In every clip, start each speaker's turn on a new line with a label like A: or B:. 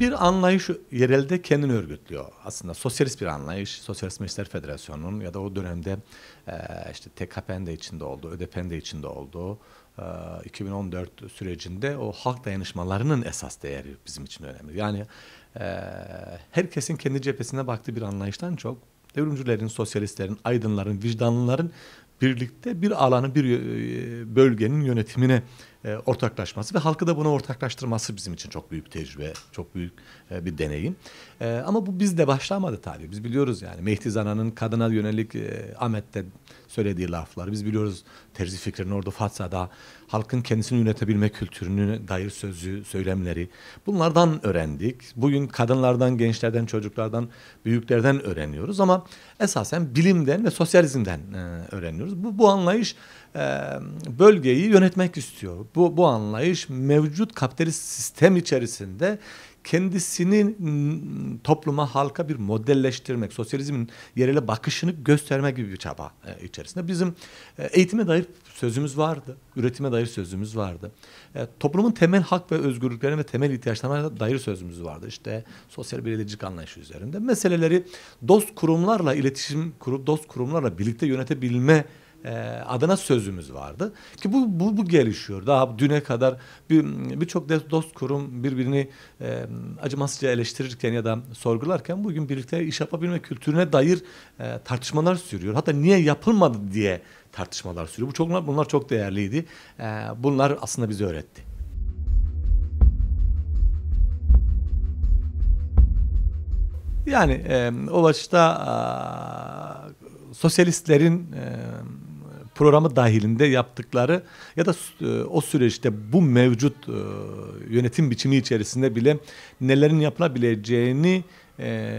A: bir anlayış yerelde kendini örgütlüyor. Aslında sosyalist bir anlayış. Sosyalist Meşler Federasyonu'nun ya da o dönemde e, işte TKP'nin de içinde olduğu, ÖDP'nin de içinde olduğu e, 2014 sürecinde o halk dayanışmalarının esas değeri bizim için önemli. Yani e, herkesin kendi cephesine baktığı bir anlayıştan çok devrimcilerin, sosyalistlerin, aydınların, vicdanlıların birlikte bir alanı, bir e, bölgenin yönetimine e, ortaklaşması ve halkı da buna ortaklaştırması bizim için çok büyük tecrübe, çok büyük e, bir deneyim. Ama bu bizde başlamadı tabii. Biz biliyoruz yani Mehdi Zana'nın kadına yönelik Ahmet'te söylediği lafları. Biz biliyoruz Terzi Fikri'nin orada Fatsa'da halkın kendisini yönetebilme kültürünü dair sözü, söylemleri. Bunlardan öğrendik. Bugün kadınlardan, gençlerden, çocuklardan, büyüklerden öğreniyoruz ama esasen bilimden ve sosyalizmden öğreniyoruz. Bu, bu anlayış bölgeyi yönetmek istiyor. Bu, bu anlayış mevcut kapitalist sistem içerisinde kendisini topluma, halka bir modelleştirmek, sosyalizmin yerele bakışını göstermek gibi bir çaba içerisinde. Bizim eğitime dair sözümüz vardı, üretime dair sözümüz vardı. Toplumun temel hak ve özgürlüklerine ve temel ihtiyaçlarına dair sözümüz vardı. İşte sosyal belediyecilik anlayışı üzerinde. Meseleleri dost kurumlarla iletişim kurup dost kurumlarla birlikte yönetebilme e, adına sözümüz vardı. Ki bu, bu, bu gelişiyor. Daha düne kadar birçok bir dost kurum birbirini e, acımasızca eleştirirken ya da sorgularken bugün birlikte iş yapabilme kültürüne dair e, tartışmalar sürüyor. Hatta niye yapılmadı diye tartışmalar sürüyor. Bu çok, bunlar çok değerliydi. E, bunlar aslında bize öğretti. Yani e, o başta e, sosyalistlerin e, programı dahilinde yaptıkları ya da e, o süreçte bu mevcut e, yönetim biçimi içerisinde bile nelerin yapılabileceğini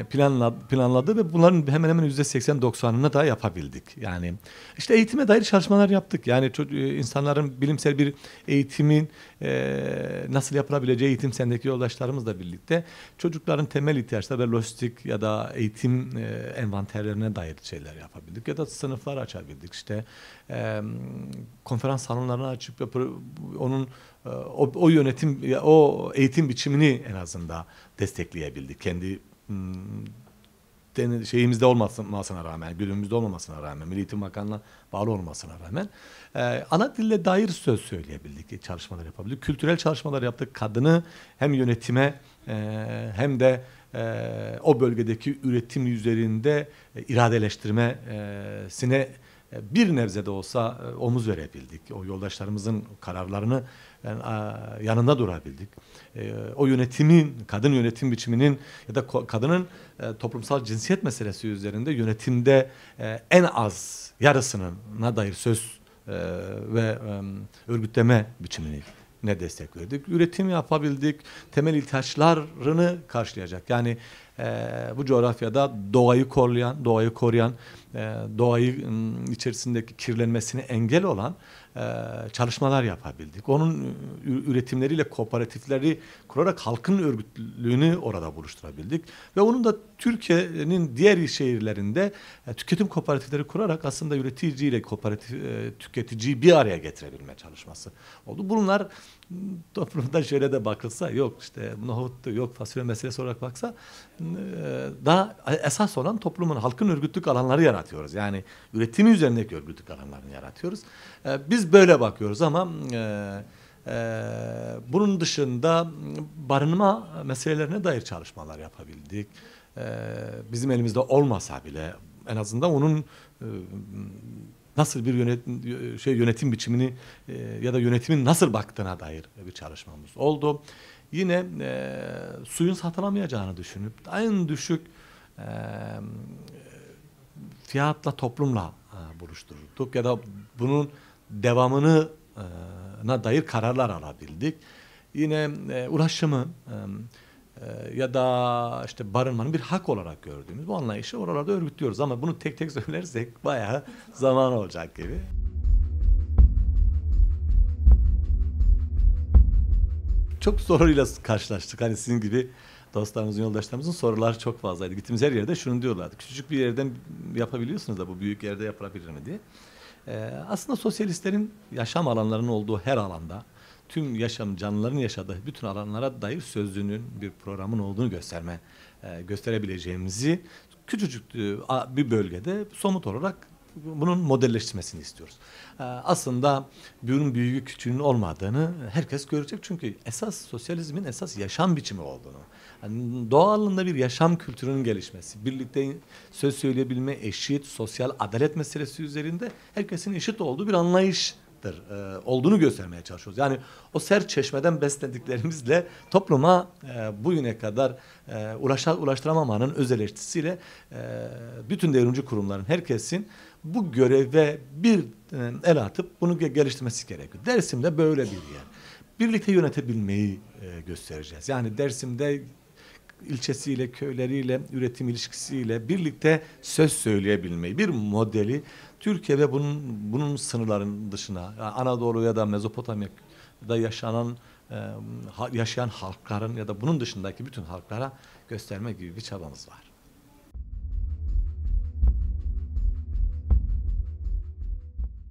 A: planladı, planladı ve bunların hemen hemen yüzde 80-90'ını da yapabildik. Yani işte eğitime dair çalışmalar yaptık. Yani e, insanların bilimsel bir eğitimin e, nasıl yapılabileceği eğitim sendeki yoldaşlarımızla birlikte çocukların temel ihtiyaçları ve lojistik ya da eğitim e, envanterlerine dair şeyler yapabildik. Ya da sınıflar açabildik. İşte e, konferans salonlarını açıp onun o, o yönetim, o eğitim biçimini en azından destekleyebildik. Kendi şeyimizde olmasına rağmen, günümüzde olmamasına rağmen, Milli Eğitim Bakanlığı'na bağlı olmasına rağmen e, ana dille dair söz söyleyebildik, çalışmalar yapabildik. Kültürel çalışmalar yaptık. Kadını hem yönetime e, hem de e, o bölgedeki üretim üzerinde e, iradeleştirmesine e, bir nebze de olsa e, omuz verebildik. O yoldaşlarımızın kararlarını yani, yanında durabildik. E, o yönetimin, kadın yönetim biçiminin ya da kadının toplumsal cinsiyet meselesi üzerinde yönetimde en az yarısına dair söz ve örgütleme biçimini ne destek verdik? Üretim yapabildik, temel ihtiyaçlarını karşılayacak. Yani e, bu coğrafyada doğayı koruyan, doğayı koruyan, e, doğayı içerisindeki kirlenmesine engel olan e, çalışmalar yapabildik. Onun üretimleriyle kooperatifleri kurarak halkın örgütlüğünü orada buluşturabildik. Ve onun da Türkiye'nin diğer şehirlerinde e, tüketim kooperatifleri kurarak aslında üreticiyle kooperatif e, tüketiciyi bir araya getirebilme çalışması oldu. Bunlar toplumda şöyle de bakılsa yok işte nohut yok fasulye meselesi olarak baksa daha esas olan toplumun halkın örgütlük alanları yaratıyoruz. Yani üretimi üzerindeki örgütlük alanlarını yaratıyoruz. Biz böyle bakıyoruz ama bunun dışında barınma meselelerine dair çalışmalar yapabildik. Bizim elimizde olmasa bile en azından onun nasıl bir yönet, şey yönetim biçimini e, ya da yönetimin nasıl baktığına dair bir çalışmamız oldu. Yine e, suyun satılamayacağını düşünüp en düşük e, fiyatla toplumla e, buluşturduk ya da bunun devamını e, na dair kararlar alabildik. Yine e, ulaşımı e, ee, ya da işte barınmanın bir hak olarak gördüğümüz bu anlayışı oralarda örgütlüyoruz ama bunu tek tek söylersek bayağı zaman olacak gibi. Çok soruyla karşılaştık. Hani sizin gibi dostlarımızın, yoldaşlarımızın soruları çok fazlaydı. Gittiğimiz her yerde şunu diyorlardı. Küçücük bir yerden yapabiliyorsunuz da bu büyük yerde yapılabilir mi diye. Ee, aslında sosyalistlerin yaşam alanlarının olduğu her alanda tüm yaşam canlıların yaşadığı bütün alanlara dair sözlüğünün bir programın olduğunu gösterme e, gösterebileceğimizi küçücük e, bir bölgede somut olarak bunun modelleştirmesini istiyoruz. E, aslında bunun büyüğü küçüğünün olmadığını herkes görecek çünkü esas sosyalizmin esas yaşam biçimi olduğunu. Yani doğalında bir yaşam kültürünün gelişmesi, birlikte söz söyleyebilme, eşit, sosyal adalet meselesi üzerinde herkesin eşit olduğu bir anlayıştır e, olduğunu göstermeye çalışıyoruz. Yani o ser çeşmeden beslendiklerimizle topluma e, bugüne kadar e, ulaşa, ulaştıramamanın öz eleştirisiyle e, bütün devrimci kurumların herkesin bu göreve bir e, el atıp bunu ge- geliştirmesi gerekiyor. Dersim'de böyle bir yer. Birlikte yönetebilmeyi e, göstereceğiz. Yani Dersim'de ilçesiyle, köyleriyle, üretim ilişkisiyle birlikte söz söyleyebilmeyi, bir modeli Türkiye ve bunun bunun sınırların dışına, yani Anadolu ya da Mezopotamya'da yaşanan e, yaşayan halkların ya da bunun dışındaki bütün halklara gösterme gibi bir çabamız var.